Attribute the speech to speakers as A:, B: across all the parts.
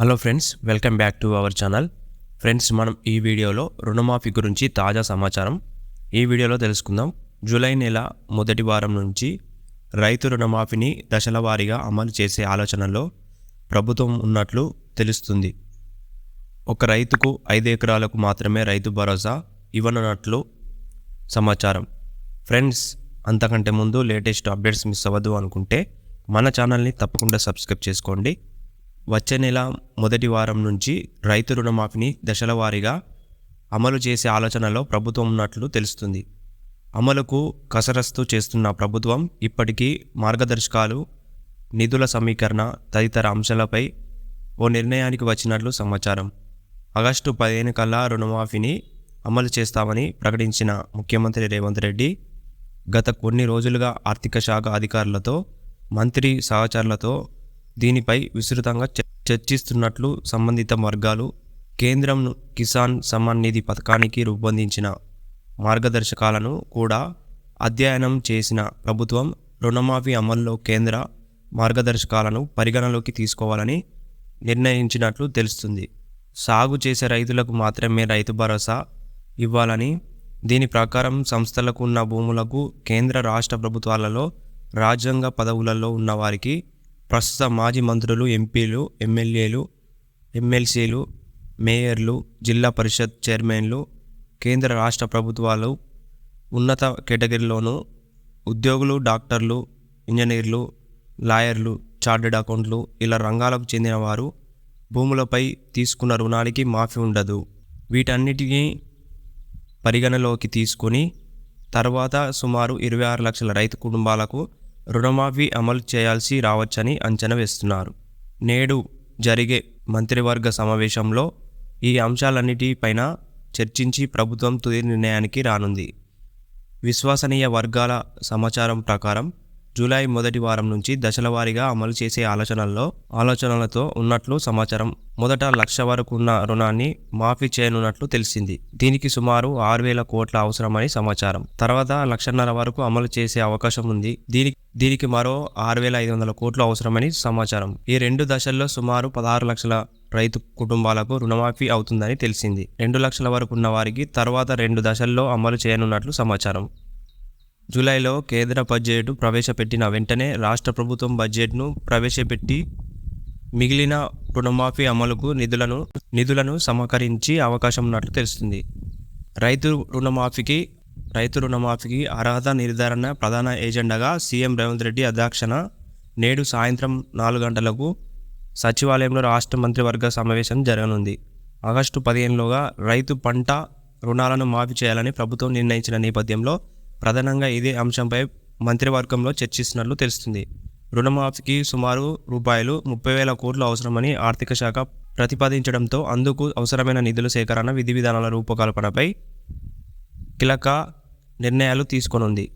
A: Hello friends welcome back to our channel friends మనం ఈ వీడియోలో రుణమాఫీ గురించి తాజా సమాచారం ఈ వీడియోలో తెలుసుకుందాం. జూలై నెల మొదటి వారం నుంచి రైతు రుణమాఫీని దశల వారీగా అమలు చేసే ఆలోచనలో ప్రభుత్వం ఉన్నట్లు తెలుస్తుంది. ఒక రైతుకు ఐదు ఎకరాలకు మాత్రమే రైతు భరోసా ఇవ్వనున్నట్లు సమాచారం. ఫ్రెండ్స్ అంతకంటే ముందు లేటెస్ట్ అప్డేట్స్ మిస్ అవ్వద్దు అనుకుంటే మన ఛానల్ని తప్పకుండా సబ్స్క్రైబ్ చేసుకోండి. వచ్చే నెల మొదటి వారం నుంచి రైతు రుణమాఫీని దశల వారీగా అమలు చేసే ఆలోచనలో ప్రభుత్వం ఉన్నట్లు తెలుస్తుంది. అమలుకు కసరస్తు చేస్తున్న ప్రభుత్వం ఇప్పటికీ మార్గదర్శకాలు నిధుల సమీకరణ తదితర అంశాలపై ఓ నిర్ణయానికి వచ్చినట్లు సమాచారం. ఆగస్టు పదిహేను కల్లా రుణమాఫీని అమలు చేస్తామని ప్రకటించిన ముఖ్యమంత్రి రేవంత్ రెడ్డి గత కొన్ని రోజులుగా ఆర్థిక శాఖ అధికారులతో మంత్రి సహచరులతో దీనిపై విస్తృతంగా చ- చర్చిస్తున్నట్లు సంబంధిత వర్గాలు కేంద్రం కిసాన్ సమ్మాన్ నిధి పథకానికి రూపొందించిన మార్గదర్శకాలను కూడా అధ్యయనం చేసిన ప్రభుత్వం రుణమాఫీ అమల్లో కేంద్ర మార్గదర్శకాలను పరిగణలోకి తీసుకోవాలని నిర్ణయించినట్లు తెలుస్తుంది. సాగు చేసే రైతులకు మాత్రమే రైతు భరోసా ఇవ్వాలని దీని ప్రకారం సంస్థలకు ఉన్న భూములకు కేంద్ర రాష్ట్ర ప్రభుత్వాలలో రాజ్యాంగ పదవులలో ఉన్నవారికి ప్రస్తుత మాజీ మంత్రులు ఎంపీలు ఎమ్మెల్యేలు ఎమ్మెల్సీలు మేయర్లు జిల్లా పరిషత్ చైర్మన్లు కేంద్ర రాష్ట్ర ప్రభుత్వాలు ఉన్నత కేటగిరీలోనూ ఉద్యోగులు డాక్టర్లు ఇంజనీర్లు లాయర్లు చార్టెడ్ అకౌంట్లు ఇలా రంగాలకు చెందిన వారు భూములపై తీసుకున్న రుణానికి మాఫీ ఉండదు. వీటన్నిటినీ పరిగణలోకి తీసుకొని తర్వాత సుమారు ఇరవై ఆరు లక్షల రైతు కుటుంబాలకు రుణమాఫీ అమలు చేయాల్సి రావచ్చని అంచనా వేస్తున్నారు. నేడు జరిగే మంత్రివర్గ సమావేశంలో ఈ అంశాలన్నిటిపైన చర్చించి ప్రభుత్వం తుది నిర్ణయానికి రానుంది. విశ్వసనీయ వర్గాల సమాచారం ప్రకారం జూలై మొదటి వారం నుంచి దశల వారీగా అమలు చేసే ఆలోచనల్లో ఆలోచనలతో ఉన్నట్లు సమాచారం. మొదట లక్ష వరకు ఉన్న రుణాన్ని మాఫీ చేయనున్నట్లు తెలిసింది. దీనికి సుమారు ఆరు వేల కోట్ల అవసరమని సమాచారం. తర్వాత లక్షన్నర వరకు అమలు చేసే అవకాశం ఉంది. దీనికి దీనికి మరో ఆరు వేల ఐదు వందల కోట్లు అవసరమని సమాచారం. ఈ రెండు దశల్లో సుమారు పదహారు లక్షల రైతు కుటుంబాలకు రుణమాఫీ అవుతుందని తెలిసింది. రెండు లక్షల వరకు ఉన్న వారికి తర్వాత రెండు దశల్లో అమలు చేయనున్నట్లు సమాచారం. జూలైలో కేంద్ర బడ్జెట్ ప్రవేశపెట్టిన వెంటనే రాష్ట్ర ప్రభుత్వం బడ్జెట్ను ప్రవేశపెట్టి మిగిలిన రుణమాఫీ అమలుకు నిధులను నిధులను సమకరించి అవకాశం ఉన్నట్లు తెలుస్తుంది. రైతు రుణమాఫీకి రైతు రుణమాఫీకి అర్హత నిర్ధారణ ప్రధాన ఏజెండాగా సీఎం రేవంత్ రెడ్డి అధ్యక్షన నేడు సాయంత్రం నాలుగు గంటలకు సచివాలయంలో రాష్ట్ర మంత్రివర్గ సమావేశం జరగనుంది. ఆగస్టు పదిహేనులోగా రైతు పంట రుణాలను మాఫీ చేయాలని ప్రభుత్వం నిర్ణయించిన నేపథ్యంలో ప్రధానంగా ఇదే అంశంపై మంత్రివర్గంలో చర్చిస్తున్నట్లు తెలుస్తుంది. రుణమాఫీకి సుమారు రూపాయలు ముప్పై వేల కోట్లు అవసరమని ఆర్థిక శాఖ ప్రతిపాదించడంతో అందుకు అవసరమైన నిధుల సేకరణ విధి విధానాల రూపకల్పనపై కీలక నిర్ణయాలు తీసుకొనుంది.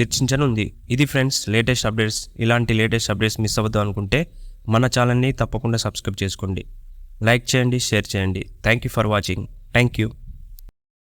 A: చర్చించనుంది. ఇది ఫ్రెండ్స్ లేటెస్ట్ అప్డేట్స్. ఇలాంటి లేటెస్ట్ అప్డేట్స్ మిస్ అవ్వద్దు అనుకుంటే మన ఛానల్ని తప్పకుండా సబ్స్క్రైబ్ చేసుకోండి. లైక్ చేయండి షేర్ చేయండి. Thank you for watching. Thank you